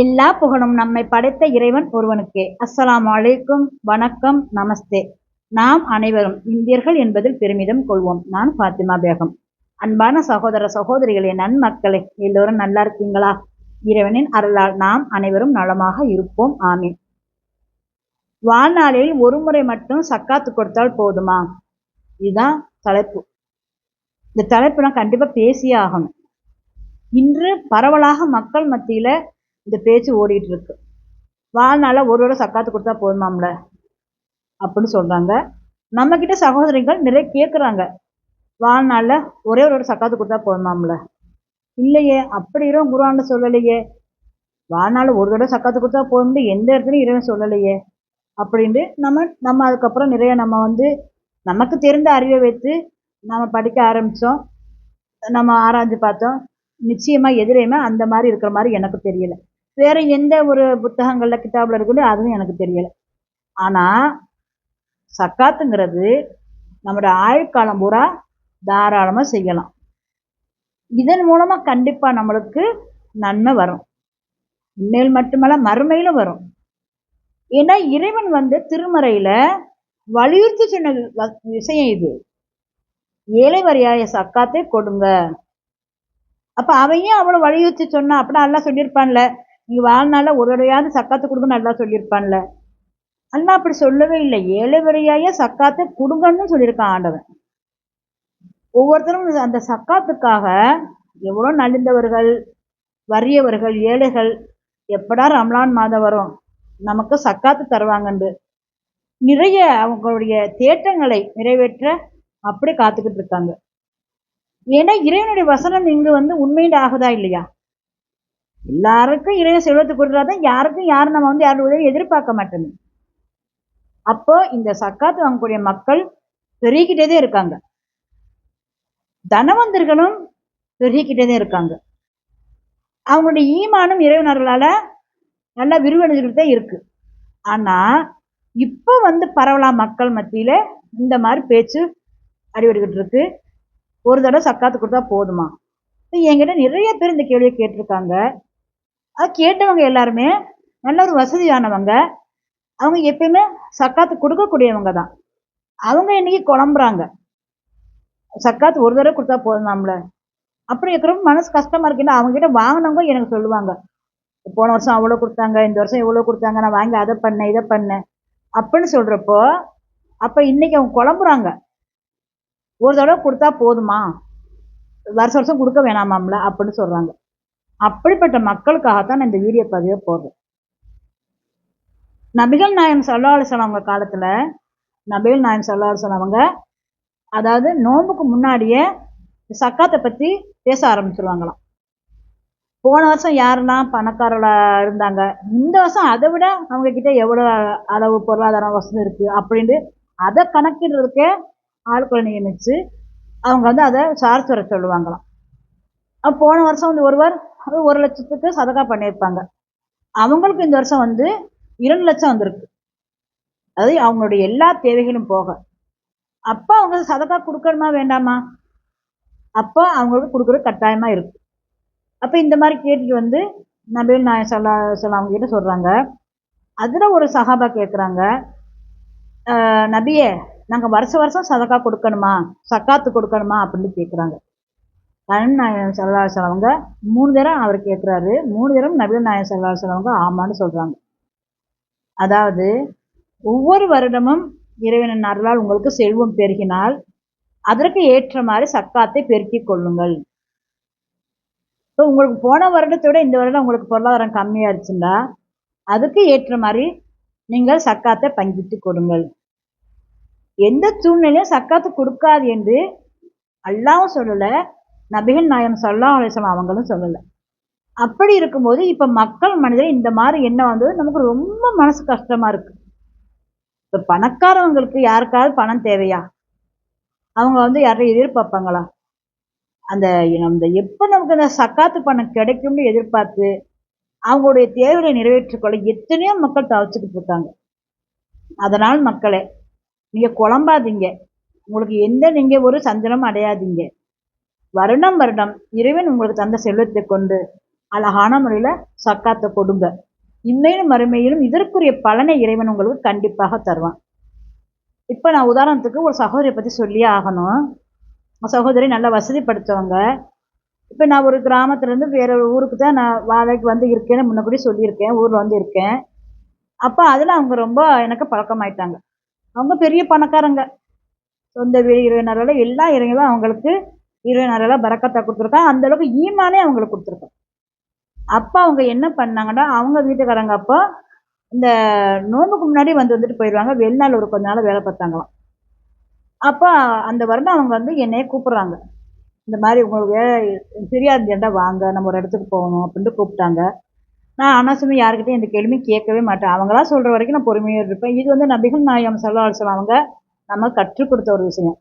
எல்லா புகழும் நம்மை படைத்த இறைவன் ஒருவனுக்கே. அஸ்ஸலாமு அலைக்கும். வணக்கம். நமஸ்தே. நாம் அனைவரும் இந்தியர்கள் என்பதில் பெருமிதம் கொள்வோம். நான் ஃபாத்திமா பேகம். அன்பான சகோதர சகோதரிகளே நன்மக்களே எல்லோரும் நல்லா இருக்கீங்களா? இறைவனின் அருளால் நாம் அனைவரும் நலமாக இருப்போம். ஆமீன். வாழ்நாளில் ஒரு முறை மட்டும் சக்காத்து கொடுத்தால் போதுமா? இதுதான் தலைப்பு. இந்த தலைப்பு நான் கண்டிப்பா பேசியே ஆகணும். இன்று பரவலாக மக்கள் மத்தியில இந்த பேச்சு ஓடிட்டு இருக்கு. வாழ்நாள ஒரு ஒரு சக்காத்து கொடுத்தா போதுமாம்ல? அப்படின்னு சொல்றாங்க. நம்ம கிட்ட சகோதரிகள் நிறைய கேட்குறாங்க வாழ்நாளில் ஒரே ஒரு சக்காத்து கொடுத்தா போதுமாம்ல? இல்லையே அப்படி இறைவன் குருவான சொல்லலையே. வாழ்நாள் ஒரு தடவை சக்காத்து கொடுத்தா போதும்னு எந்த இடத்துலையும் இறைவன் சொல்லலையே. அப்படின்ட்டு நம்ம நம்ம அதுக்கப்புறம் நிறைய நம்ம வந்து நமக்கு தெரிந்த அறிவை வைத்து நம்ம படிக்க ஆரம்பித்தோம் நம்ம ஆராய்ஞ்சு பார்த்தோம். நிச்சயமாக எதிரையுமே அந்த மாதிரி இருக்கிற மாதிரி எனக்கு தெரியலை. வேற எந்த ஒரு புத்தகங்கள்ல கிட்டாபில் இருக்குதோ அதுவும் எனக்கு தெரியல. ஆனா சக்காத்துங்கிறது நம்மளோட ஆயுட்காலம் பூரா தாராளமா செய்யலாம். இதன் மூலமா கண்டிப்பா நம்மளுக்கு நன்மை வரும். இனிமேல் மட்டுமல்ல மறுமையிலும் வரும். ஏன்னா இறைவன் வந்து திருமறையில வலியுறுத்தி சொன்ன விஷயம் இது. ஏழை வரியாய சக்காத்தை கொடுங்க. அப்ப அவன் ஏன் அவ்வளவு வலியுறுத்தி சொன்னா அப்படின்னா எல்லாம் சொல்லியிருப்பான்ல. நீ வாழ்நாள ஒரு வரையாவது சக்காத்து கொடுங்க நல்லா சொல்லியிருப்பான்ல. அண்ணா அப்படி சொல்லவே இல்லை. ஏழை வரையாய சக்காத்தை கொடுங்கன்னு சொல்லியிருக்கான் ஆண்டவன். ஒவ்வொருத்தரும் அந்த சக்காத்துக்காக எவ்வளோ நலிந்தவர்கள் வறியவர்கள் ஏழைகள் எப்படா ரம்லான் மாதம் வரும் நமக்கு சக்காத்து தருவாங்கண்டு. நிறைய அவங்களுடைய தேட்டங்களை நிறைவேற்ற அப்படி காத்துக்கிட்டு இருக்காங்க. ஏன்னா இறைவனுடைய வசனம் இங்கு வந்து உண்மையின் ஆகுதா இல்லையா? எல்லாருக்கும் இறைவன் செல்வத்தை கொடுக்குறாதான் யாருக்கும் யாரும் நம்ம வந்து யாரும் உதவி எதிர்பார்க்க மாட்டோமே அப்போ இந்த சக்காத்து வாங்கக்கூடிய மக்கள் பெருகிக்கிட்டே தான் இருக்காங்க. தனவந்தர்களும் பெருகிக்கிட்டே தான் இருக்காங்க. அவங்களுடைய ஈமானும் இறைவனர்களால நல்லா விரிவடைஞ்சுக்கிட்டு தான் இருக்கு. ஆனா இப்போ வந்து பரவலாம் மக்கள் மத்தியில இந்த மாதிரி பேச்சு அடிபட்டுக்கிட்டு இருக்கு. ஒரு தடவை சக்காத்து கொடுத்தா போதுமா? என்கிட்ட நிறைய பேர் இந்த கேள்வியை கேட்டிருக்காங்க. அது கேட்டவங்க எல்லாருமே நல்ல ஒரு வசதியானவங்க. அவங்க எப்பயுமே சக்காத்து கொடுக்கக்கூடியவங்க தான் அவங்க இன்னைக்கு குழம்புறாங்க. சக்காத்து ஒரு தடவை கொடுத்தா போதுமாம்ல? அப்படி இருக்கிறப்ப மனசு கஷ்டமா இருக்குன்னா அவங்க கிட்ட வாங்கினவங்க எனக்கு சொல்லுவாங்க. போன வருஷம் அவ்வளோ கொடுத்தாங்க இந்த வருஷம் இவ்வளோ கொடுத்தாங்க நான் வாங்கி அதை பண்ணேன் இதை பண்ணேன் அப்படின்னு சொல்கிறப்போ அப்போ இன்றைக்கி அவங்க குழம்புறாங்க. ஒரு தடவை கொடுத்தா போதுமா? வருஷம் வருஷம் கொடுக்க வேணாமாம்ல? அப்படின்னு சொல்கிறாங்க அப்படிப்பட்ட மக்களுக்காகத்தான் நான் இந்த வீடியோ பதிவை போடுறேன் நபிகள் நாயம் சல்லா அலிஸ்லாம் அவங்க காலத்துல நபிகள் நாயம் சல்லா அலிஸ்லாம் அவங்க அதாவது நோம்புக்கு முன்னாடியே சக்காத்தை பத்தி பேச ஆரம்பிச்சிருவாங்களாம். போன வருஷம் யாரெல்லாம் பணக்காரர்களாக இருந்தாங்க இந்த வருஷம் அதை விட அவங்க கிட்ட எவ்வளவு அளவு பொருளாதார வசதி இருக்கு அப்படின்ட்டு அதை கணக்கிடுறதுக்கே ஆட்களை நியமிச்சு அவங்க வந்து அதை சார்ஜ் வர சொல்லுவாங்களாம். அப்ப போன வருஷம் வந்து ஒருவர் ஒரு ஒரு லட்சத்துக்கு சதகா பண்ணியிருப்பாங்க. அவங்களுக்கு இந்த வருஷம் வந்து இரண்டு லட்சம் வந்திருக்கு. அதாவது அவங்களுடைய எல்லா தேவைகளும் போக. அப்போ அவங்க சதக்கா கொடுக்கணுமா வேண்டாமா? அப்போ அவங்களுக்கு கொடுக்குறது கட்டாயமாக இருக்கு. அப்போ இந்த மாதிரி கேட்டுட்டு வந்து நபில் நாயன் சல்லா சொல்ல அவங்க கிட்ட சொல்கிறாங்க அதில் ஒரு சஹாபா கேட்குறாங்க நபியே நாங்கள் வருஷ வருஷம் சதக்கா கொடுக்கணுமா? சக்காத்து கொடுக்கணுமா? அப்படின்னு கேட்குறாங்க நபிகள் நாயன் சல்லா அவங்க மூணு தரம் அவர் கேட்குறாரு மூணு தரம் நபிகள் நாயன் சல்லா அவங்க ஆமான்னு சொல்கிறாங்க அதாவது ஒவ்வொரு வருடமும் இறைவனின் அருளால் உங்களுக்கு செல்வம் பெருகினால் அதற்கு ஏற்ற மாதிரி சக்காத்தை பெருக்கிக் கொள்ளுங்கள். இப்போ உங்களுக்கு போன வருடத்தை விட இந்த வருடம் உங்களுக்கு பொருளாதாரம் கம்மியாக இருந்துச்சுன்னா அதுக்கு ஏற்ற மாதிரி நீங்கள் சக்காத்தை பங்கிட்டு கொடுங்கள். எந்த சூழ்நிலையும் சக்காத்து கொடுக்காது என்று அல்லாவும் சொல்லலை. நபிகள் நாயம் சொல்லா அலிஸ்லாம் அவங்களும் சொல்லலை. அப்படி இருக்கும்போது இப்போ மக்கள் மனிதர் இந்த மாதிரி என்ன வந்தது? நமக்கு ரொம்ப மனசு கஷ்டமாக இருக்குது இப்போ பணக்காரவங்களுக்கு யாருக்காவது பணம் தேவையா? அவங்க வந்து யாரையும் எதிர்பார்ப்பாங்களா? அந்த அந்த எப்போ நமக்கு அந்த சக்காத்து பணம் கிடைக்கும்னு எதிர்பார்த்து அவங்களுடைய தேவைகளை நிறைவேற்றிக்கொள்ள எத்தனையோ மக்கள் தவிச்சுக்கிட்டு இருக்காங்க. அதனால் மக்களே நீங்கள் குழம்பாதீங்க. உங்களுக்கு எந்த நீங்கள் ஒரு சஞ்சலம் அடையாதீங்க. வருடம் வருடம் இறைவன் உங்களுக்கு தந்த செல்வத்தை கொண்டு அழகான முறையில் சக்காத்தை கொடுங்க. இம்மையிலும் மறுமையிலும் இதற்குரிய பலனை இறைவன் உங்களுக்கு கண்டிப்பாக தருவான். இப்போ நான் உதாரணத்துக்கு ஒரு சகோதரியை பற்றி சொல்லியே ஆகணும். சகோதரி நல்லா வசதி படுத்தவங்க. இப்போ நான் ஒரு கிராமத்துலேருந்து வேற ஒரு ஊருக்கு தான் நான் வாழைக்கு வந்து இருக்கேன்னு முன்னக்கூடி சொல்லியிருக்கேன். ஊரில் வந்து இருக்கேன். அப்போ அதில் அவங்க ரொம்ப எனக்கு பழக்கமாயிட்டாங்க. அவங்க பெரிய பணக்காரங்க. சொந்த வீடு இறைவனரால் எல்லா இறைவனும் அவங்களுக்கு இறைவனரால் பறக்கத்தை கொடுத்துருக்கான் அந்த அளவுக்கு ஈமானே அவங்களுக்கு கொடுத்துருக்கான் அப்போ அவங்க என்ன பண்ணாங்கன்னா அவங்க வீட்டுக்காரங்க அப்போ இந்த நோம்புக்கு முன்னாடி வந்து வந்துட்டு போயிடுவாங்க. வெளிநாள் ஒரு கொஞ்ச நாள் வேலை பார்த்தாங்களாம். அப்போ அந்த வருடம் அவங்க வந்து என்னைய கூப்பிட்றாங்க. இந்த மாதிரி உங்களுக்கு வேலை ஃப்ரீயாக இருந்தேன்டா வாங்க நம்ம ஒரு இடத்துக்கு போகணும் அப்படின்ட்டு கூப்பிட்டாங்க. நான் அனாவசியமாக யாருக்கிட்டையும் இந்த கேள்வியும் கேட்கவே மாட்டேன். அவங்களா சொல்கிற வரைக்கும் நான் பொறுமையாக இருப்பேன். இது வந்து நபிகள் நாயம் சல்லா அவங்க நம்ம கற்றுக் கொடுத்த ஒரு விஷயம்.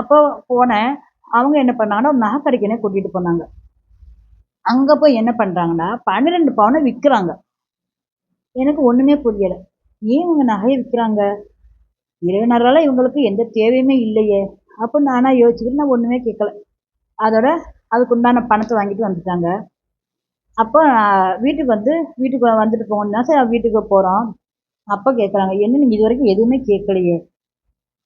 அப்போ போனேன். அவங்க என்ன பண்ணாங்கன்னா ஒரு நகை கடைக்குனே கூட்டிகிட்டு போனாங்க. அங்கே போய் என்ன பண்ணுறாங்கன்னா பன்னிரெண்டு பவுனை விற்கிறாங்க எனக்கு ஒன்றுமே புரியலை. ஏன் இவங்க நகையை விற்கிறாங்க இறைவனரால் இவங்களுக்கு எந்த தேவையுமே இல்லையே. அப்படின்னு நானாக யோசிச்சுக்கிட்டு நான் ஒன்றுமே கேட்கல. அதோட அதுக்கு உண்டான பணத்தை வாங்கிட்டு வந்துட்டாங்க. அப்போ வீட்டுக்கு வந்து வீட்டுக்கு வந்துட்டு போகணும்னா சரி வீட்டுக்கு போகிறோம் அப்போ கேட்குறாங்க என்ன நீங்கள் இது வரைக்கும் எதுவுமே கேட்கலையே.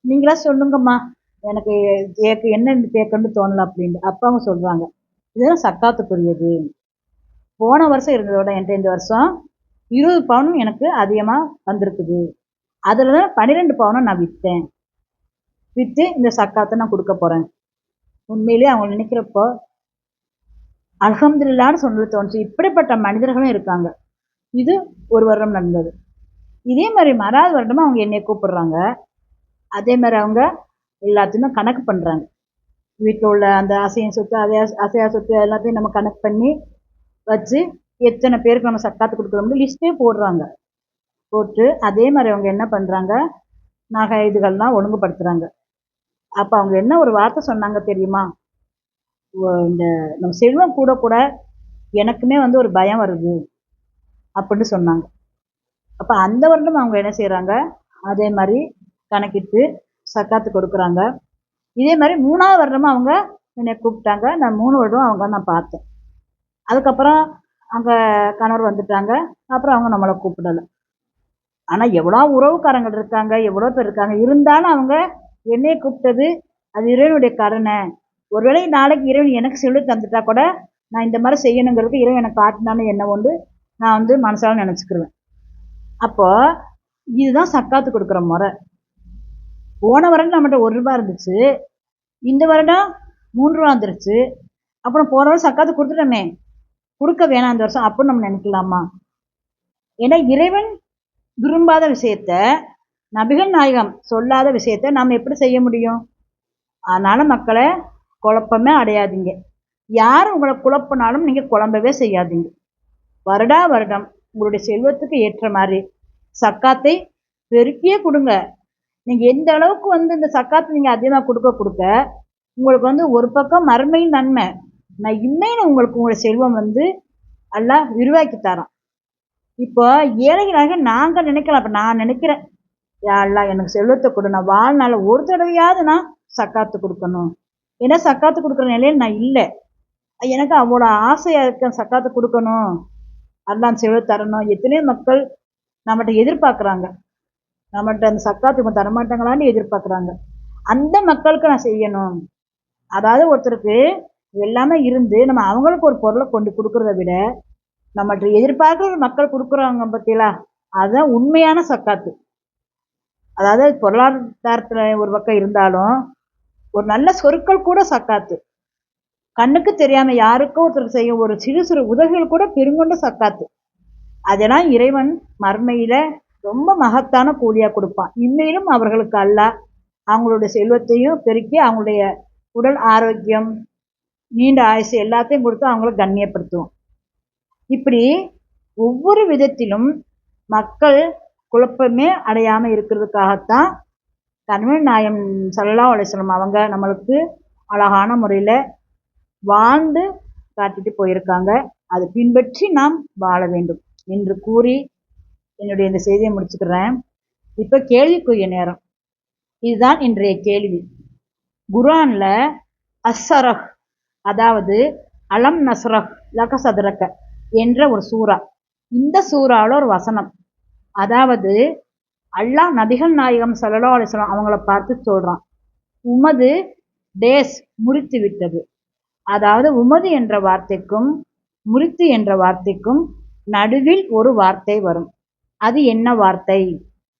நீங்களா சொல்லுங்கம்மா. எனக்கு கேட்க என்ன கேட்கணும்னு தோணலை அப்படின்ட்டு அப்போ அவங்க சொல்கிறாங்க இதெல்லாம் சக்காத்துக்குரியது. போன வருஷம் இருந்ததோட என்கிட்ட இந்த வருஷம் இருபது பவுனும் எனக்கு அதிகமாக வந்திருக்குது. அதில் தான் பன்னிரெண்டு பவுனும் நான் விற்றேன் விற்று இந்த சக்காத்தை நான் கொடுக்க போகிறேன் உண்மையிலேயே அவங்க நினைக்கிறப்போ அலகம்துல்லான்னு சொன்னது தோணுச்சு. இப்படிப்பட்ட மனிதர்களும் இருக்காங்க. இது ஒரு வருடம் நடந்தது. இதே மாதிரி மறாவது வருடமும் அவங்க என்னை கூப்பிடுறாங்க. அதே மாதிரி அவங்க எல்லாத்தையுமே கணக்கு பண்ணுறாங்க வீட்டில் உள்ள அந்த அசையும் சொத்து அதே அசையா சொத்து எல்லாத்தையும் நம்ம கணக்கு பண்ணி வச்சு எத்தனை பேருக்கு நம்ம சக்காத்து கொடுக்குறோம்னு லிஸ்ட்டே போடுறாங்க. போட்டு அதே மாதிரி அவங்க என்ன பண்ணுறாங்க நகை இதுகள்லாம் ஒழுங்குபடுத்துகிறாங்க அப்போ அவங்க என்ன ஒரு வார்த்தை சொன்னாங்க தெரியுமா? இந்த நம்ம செல்வம் கூட கூட எனக்குமே வந்து ஒரு பயம் வருது அப்படின்னு சொன்னாங்க. அப்போ அந்த வருடம் அவங்க என்ன செய்கிறாங்க அதே மாதிரி கணக்கிட்டு சக்காத்து கொடுக்குறாங்க. இதே மாதிரி மூணாவது வருடமும் அவங்க என்னை கூப்பிட்டாங்க. நான் மூணு வருடம் அவங்க நான் பார்த்தேன். அதுக்கப்புறம் அங்கே கணவர் வந்துட்டாங்க. அப்புறம் அவங்க நம்மளை கூப்பிடலை. ஆனால் எவ்வளோ உறவுக்காரங்கள் இருக்காங்க எவ்வளோ பேர் இருக்காங்க. இருந்தாலும் அவங்க என்னையை கூப்பிட்டது அது இறைவனுடைய கருணை. ஒருவேளை நாளைக்கு இறைவன் எனக்கு சொல்லி தந்துட்டா கூட நான் இந்த மாதிரி செய்யணுங்கிறது இறைவன் எனக்கு காட்டினாலும் என்ன ஒன்று நான் வந்து மனசால நினச்சிக்கிருவேன். அப்போது இதுதான் சக்காத்து கொடுக்குற முறை. போன வருடம் நம்மகிட்ட ஒரு ரூபா இருந்துச்சு. இந்த வருடம் மூன்று ரூபா வந்துருச்சு. அப்புறம் போன வருஷம் சக்காத்து கொடுத்துட்டோமே. கொடுக்க வேணாம் இந்த வருஷம் அப்படின்னு நம்ம நினைக்கலாமா? ஏன்னா இறைவன் விரும்பாத விஷயத்த நபிகள் நாயகம் சொல்லாத விஷயத்த நாம் எப்படி செய்ய முடியும்? அதனால மக்களை குழப்பமே அடையாதீங்க. யார் உங்களை குழப்பினாலும் நீங்கள் குழம்பவே செய்யாதீங்க. வருடா வருடம் உங்களுடைய செல்வத்துக்கு ஏற்ற மாதிரி சக்காத்தை பெருக்கியே கொடுங்க. நீங்கள் எந்த அளவுக்கு வந்து இந்த சக்காத்தை நீங்கள் அதிகமாக கொடுக்க கொடுக்க உங்களுக்கு வந்து ஒரு பக்கம் மறுமையும் நன்மை. நான் இம்மைன்னு உங்களுக்கு உங்களோட செல்வம் வந்து எல்லாம் விரிவாக்கி தரோம் இப்போ ஏழைகளாக நாங்கள் நினைக்கலாம். இப்போ நான் நினைக்கிறேன் யாரெல்லாம் எனக்கு செல்வத்தை கொடு. நான் வாழ்நாள் ஒரு தடவையாவது நான் சக்காத்து கொடுக்கணும். ஏன்னா சக்காத்து கொடுக்குற நிலையில் நான் இல்லை. எனக்கு அவ்வளோ ஆசையாக இருக்கேன் சக்காத்து கொடுக்கணும். அல்லாம் செல்வத்தை தரணும். எத்தனையோ மக்கள் நம்மகிட்ட எதிர்பார்க்குறாங்க. நம்மகிட்ட அந்த சக்காத்து தரமாட்டாங்களான்னு எதிர்பார்க்குறாங்க. அந்த மக்களுக்கு நான் செய்யணும். அதாவது ஒருத்தருக்கு எல்லாமே இருந்து நம்ம அவங்களுக்கு ஒரு பொருளை கொண்டு கொடுக்குறத விட நம்மகிட்ட எதிர்பார்க்குற மக்கள் கொடுக்குறாங்க பார்த்தீங்களா அதுதான் உண்மையான சக்காத்து. அதாவது பொருளாதாரத்தில் ஒரு பக்கம் இருந்தாலும் ஒரு நல்ல சொற்கள் கூட சக்காத்து. கண்ணுக்கு தெரியாமல் யாருக்கோ ஒருத்தர் செய்யும் ஒரு சிறு சிறு உதவிகள் கூட பெருங்கொண்ட சக்காத்து. அதெல்லாம் இறைவன் மர்மையில் ரொம்ப மகத்தான கூலியாக கொடுப்பான். இம்மையிலும் அவர்களுக்கு அல்ல. அவங்களுடைய செல்வத்தையும் பெருக்கி அவங்களுடைய உடல் ஆரோக்கியம் நீண்ட ஆயுசு எல்லாத்தையும் கொடுத்து அவங்கள கண்ணியப்படுத்துவோம். இப்படி ஒவ்வொரு விதத்திலும் மக்கள் குழப்பமே அடையாமல் இருக்கிறதுக்காகத்தான் கண்மணி நாயம் சல்லா அலிஸ்லம் அவங்க நம்மளுக்கு அழகான முறையில் வாழ்ந்து காட்டிட்டு போயிருக்காங்க. அதை பின்பற்றி நாம் வாழ வேண்டும் என்று கூறி என்னுடைய இந்த செய்தியை முடிச்சுக்கிறேன். இப்போ கேள்விக்குரிய நேரம். இதுதான் இன்றைய கேள்வி. குரானில் அஸ்ஸரஹ் அதாவது அலம் நஸ்ரஹ் லக என்ற ஒரு சூறா. இந்த சூறாவில் ஒரு வசனம். அதாவது அல்லாஹ் நபிகள் நாயகம் சல்லா அலிஸ்லாம் அவங்கள பார்த்து சொல்கிறான் உமது டேஸ் முறித்து விட்டது. அதாவது உமது என்ற வார்த்தைக்கும் முறித்து என்ற வார்த்தைக்கும் நடுவில் ஒரு வார்த்தை வரும். அது என்ன வார்த்தை?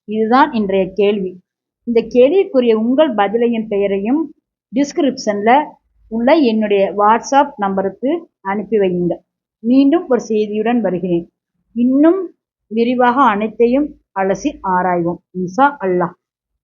இதுதான் இன்றைய கேள்வி. இந்த கேள்விக்குரிய உங்கள் பதிலையும் பெயரையும் டிஸ்கிரிப்ஷனில் உள்ள என்னுடைய வாட்ஸ்அப் நம்பருக்கு அனுப்பி வையுங்க. மீண்டும் ஒரு செய்தியுடன் வருகிறேன். இன்னும் விரிவாக அனைத்தையும் அலசி ஆராய்வோம். இன்ஷா அல்லாஹ்.